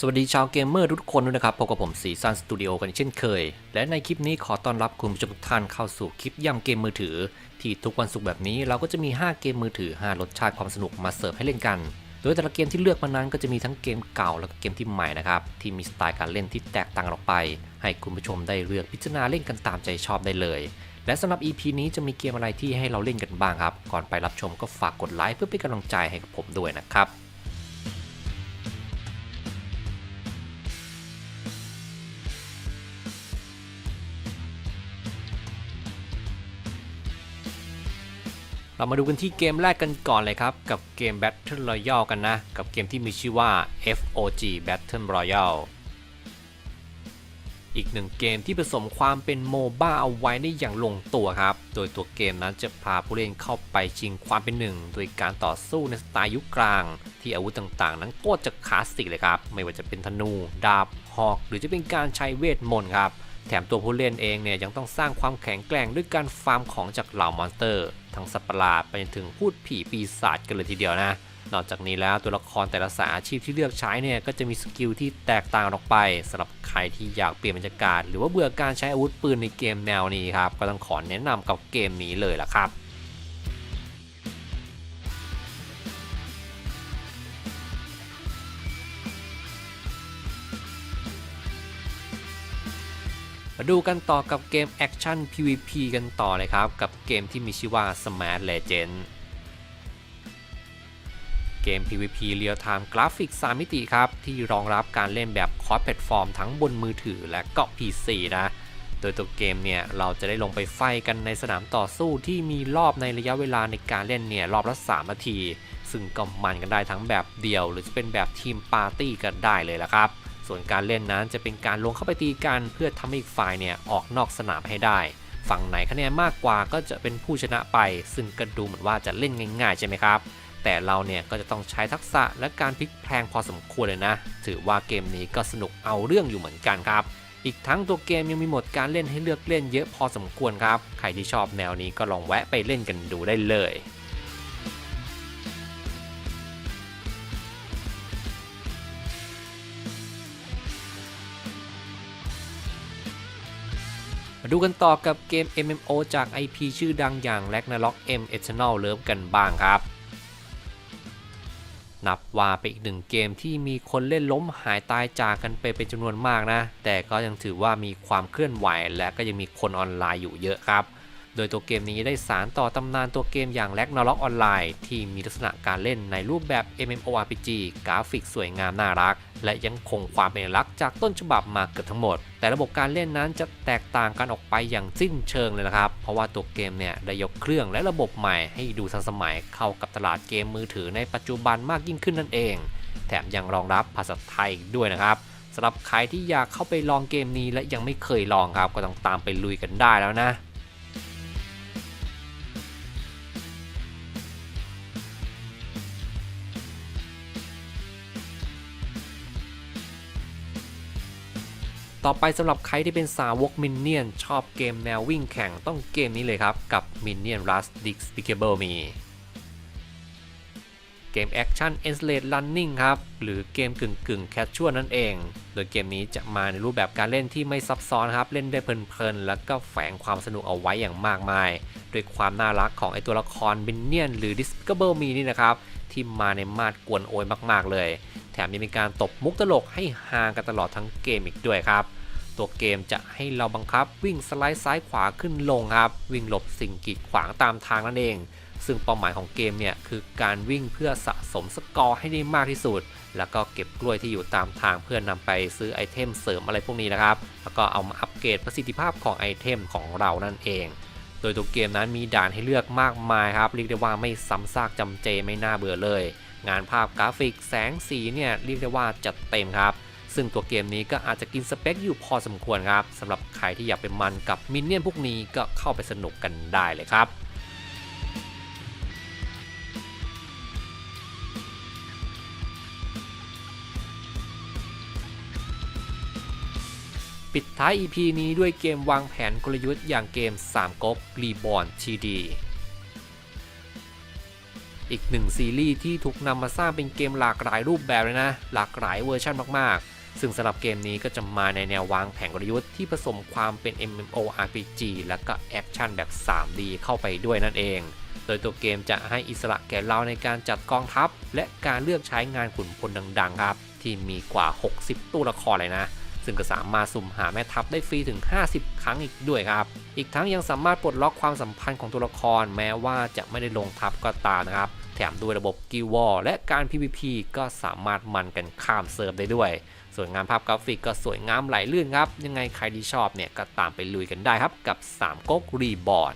สวัสดีชาวเกมเมอร์ทุกคนด้วยนะครับพบกับผมสีซันสตูดิโอกันเช่นเคย และในคลิปนี้ขอต้อนรับคุณผู้ชมทุกท่านเข้าสู่คลิปย่ำเกมมือถือ ที่ทุกวันศุกร์แบบนี้เราก็จะมี 5 เกมมือถือ 5 รสชาติความสนุกมาเสิร์ฟให้เล่นกัน โดยแต่ละเกมที่เลือกมานั้นก็จะมีทั้งเกมเก่าแล้วก็เกมที่ใหม่นะครับที่มีสไตล์การเล่นที่แตกต่างออกไป ให้คุณผู้ชมได้เลือกพิจารณาเล่นกันตามใจชอบได้เลย และสำหรับ EP นี้จะมีเกมอะไรที่ให้เราเล่นกันบ้างครับ ก่อนไปรับชมก็ฝากกดไลค์เพื่อเป็นกำลังใจให้กับผมด้วยนะครับ เรามาดูกันที่เกมแรกกันก่อนเลยครับ กับเกม Battle Royale กันนะ กับเกมที่มีชื่อว่า FOG Battle Royale อีกหนึ่งเกมที่ผสมความเป็นโมบ้าเอาไว้ได้อย่างลงตัวครับ โดยตัวเกมนั้นจะพาผู้เล่นเข้าไปชิงความเป็นหนึ่ง โดยการต่อสู้ในสไตล์ยุคกลาง ที่อาวุธต่างๆ นั้นโคตรจะคลาสสิกเลยครับ ไม่ว่าจะเป็นธนู ดาบ หอก หรือจะเป็นการใช้เวทมนต์ครับ แถมตัวผู้เล่นเองเนี่ยยังต้องสร้างความแข็งแกร่งด้วยการฟาร์มของจากเหล่ามอนสเตอร์ ทั้งสัตว์ประหลาดไปจนถึงพูดผีปีศาจกันเลยทีเดียวนะนอกจากนี้แล้วตัวละครแต่ละสายอาชีพที่เลือกใช้เนี่ยก็จะมีสกิลที่แตกต่างออกไปสำหรับใครที่อยากเปลี่ยนบรรยากาศ หรือว่าเบื่อการใช้อาวุธปืนในเกมแนวนี้ครับก็ต้องขอแนะนำกับเกมนี้เลยล่ะครับ มาดูกันต่อกับเกมแอคชั่น PVP กันต่อเลยครับ กับเกมที่มีชื่อว่า Smash Legend เกม PVP Real Time กราฟิก 3 มิติครับ ที่รองรับการเล่นแบบคอร์สแพลตฟอร์มทั้งบนมือถือและก็ PC นะ โดยตัวเกมเนี่ย เราจะได้ลงไปไฟกันในสนามต่อสู้ที่มีรอบในระยะเวลาในการเล่นเนี่ย รอบละ 3 นาที ซึ่งก็มันกันได้ทั้งแบบเดี่ยว หรือจะเป็นแบบทีมปาร์ตี้กันได้เลยละครับ ส่วนการเล่นนั้นจะเป็นการลงเข้าไปตีกันเพื่อทำให้อีกฝ่ายเนี่ยออกนอกสนามให้ได้ ฝั่งไหนคะแนนมากกว่าก็จะเป็นผู้ชนะไป ซึ่งก็ดูเหมือนว่าจะเล่นง่ายๆใช่ไหมครับ แต่เราเนี่ยก็จะต้องใช้ทักษะและการพลิกแพลงพอสมควรเลยนะ ถือว่าเกมนี้ก็สนุกเอาเรื่องอยู่เหมือนกันครับ อีกทั้งตัวเกมยังมีโหมดการเล่นให้เลือกเล่นเยอะพอสมควรครับ ใครที่ชอบแนวนี้ก็ลองแวะไปเล่นกันดูได้เลย มาดูกันต่อกับเกม MMO จาก IP ชื่อดังอย่าง Ragnarok M Eternal Love กันบ้างครับ นับว่าเป็นอีกหนึ่งเกมที่มีคนเล่นล้มหายตายจากกันไปเป็นจำนวนมากนะ แต่ก็ยังถือว่ามีความเคลื่อนไหวและก็ยังมีคนออนไลน์อยู่เยอะครับ โดยตัวเกมนี้ได้สารต่อตำนานตัวเกมอย่าง Ragnarok Online ที่มีลักษณะการเล่นในรูปแบบ MMORPG กราฟิกสวยงามน่ารัก และยังคงความเป็นลักษณ์จากต้นฉบับมาเกือบทั้งหมด แต่ระบบการเล่นนั้นจะแตกต่างกันออกไปอย่างสิ้นเชิงเลยนะครับ เพราะว่าตัวเกมเนี่ยได้ยกเครื่องและระบบใหม่ให้ดูทันสมัยเข้ากับตลาดเกมมือถือในปัจจุบันมากยิ่งขึ้นนั่นเอง แถมยังรองรับภาษาไทยด้วยนะครับสำหรับใครที่อยากเข้าไปลองเกมนี้และยังไม่เคยลองครับก็ต้องตามไปลุยกันได้แล้วนะ ต่อไปสำหรับใครที่เป็นสาวกมินเนี่ยนชอบเกมแนววิ่งแข่งต้องเกมนี้เลยครับ กับ Minion Rush Despicable Me เกมแอคชั่น e n s l a v e Running ครับ หรือเกมกึ่งกึ่งแคชชวลนั่นเอง โดยเกมนี้จะมาในรูปแบบการเล่นที่ไม่ซับซ้อนครับ เล่นได้เพลินๆ แล้วก็แฝงความสนุกเอาไว้อย่างมากมาย ด้วยความน่ารักของไอตัวละคร Minion หรือ Despicable Me นี่นะครับ ที่มาในมาดกวนโอยมากๆเลย แถมยังมีการตบมุกตลกให้ฮากันตลอดทั้งเกมอีกด้วยครับ ตัวเกมจะให้เราบังคับวิ่งสไลด์ซ้ายขวาขึ้นลงครับ วิ่งหลบสิ่งกีดขวางตามทางนั่นเอง ซึ่งเป้าหมายของเกมเนี่ยคือการวิ่งเพื่อสะสมสกอร์ให้ได้มากที่สุด แล้วก็เก็บกล้วยที่อยู่ตามทางเพื่อนำไปซื้อไอเทมเสริมอะไรพวกนี้นะครับ แล้วก็เอามาอัปเกรดประสิทธิภาพของไอเทมของเรานั่นเองโดยตัวเกมนั้นมีด่านให้เลือกมากมายครับเรียกได้ว่าไม่ซ้ำซากจำเจไม่น่าเบื่อเลย งานภาพกราฟิกแสงสีเนี่ยเรียกได้ว่าจัดเต็มครับ ซึ่งตัวเกมนี้ก็อาจจะกินสเปคอยู่พอสมควรครับสำหรับใครที่อยากเป็นมันกับมินเนี่ยนพวกนี้ก็เข้าไปสนุกกันได้เลยครับปิดท้าย EP นี้ด้วยเกมวางแผนกลยุทธ์อย่างเกม3ก๊กรีบอ n ทีดี อีกหนึ่งซีรีส์ที่ถูกนำมาสร้างเป็นเกมหลากหลายรูปแบบเลยนะ หลากหลายเวอร์ชันมากๆ ซึ่งสำหรับเกมนี้ก็จะมาในแนววางแผนกลยุทธ์ที่ผสมความเป็น MMORPG และก็แอคชั่นแบบ 3D เข้าไปด้วยนั่นเอง โดยตัวเกมจะให้อิสระแก่เราในการจัดกองทัพ และการเลือกใช้งานขุนพลดังๆครับ ที่มีกว่า 60 ตัวละครเลยนะ ซึ่งก็สามารถสุ่มหาแม่ทัพได้ฟรีถึง 50 ครั้งอีกด้วยครับ อีกทั้งยังสามารถปลดล็อกความสัมพันธ์ของตัวละครแม้ว่าจะไม่ได้ลงทัพก็ตามนะครับ แถมด้วยระบบกิวอลและการ PVP ก็สามารถมันกันข้ามเซิร์ฟได้ด้วย ส่วนงานภาพกราฟิกก็สวยงามไหลลื่นครับ ยังไงใครที่ชอบเนี่ยก็ตามไปลุยกันได้ครับกับ3ก๊กรีบอร์น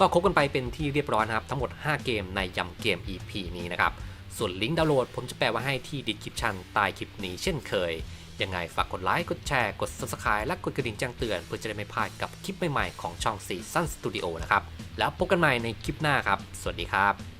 ก็ครบกันไปเป็นที่เรียบร้อยนะครับ ทั้งหมด 5 เกมในยำเกม EP นี้นะครับ ส่วนลิงก์ดาวน์โหลดผมจะแปะไว้ให้ที่ดีคริปชันใต้คลิปนี้เช่นเคย ยังไงฝากกดไลค์ กดแชร์ กด Subscribe และกดกระดิ่งแจ้งเตือน เพื่อจะได้ไม่พลาดกับคลิปใหม่ๆของช่องซีซั่นสตูดิโอนะครับ แล้วพบกันใหม่ในคลิปหน้าครับ สวัสดีครับ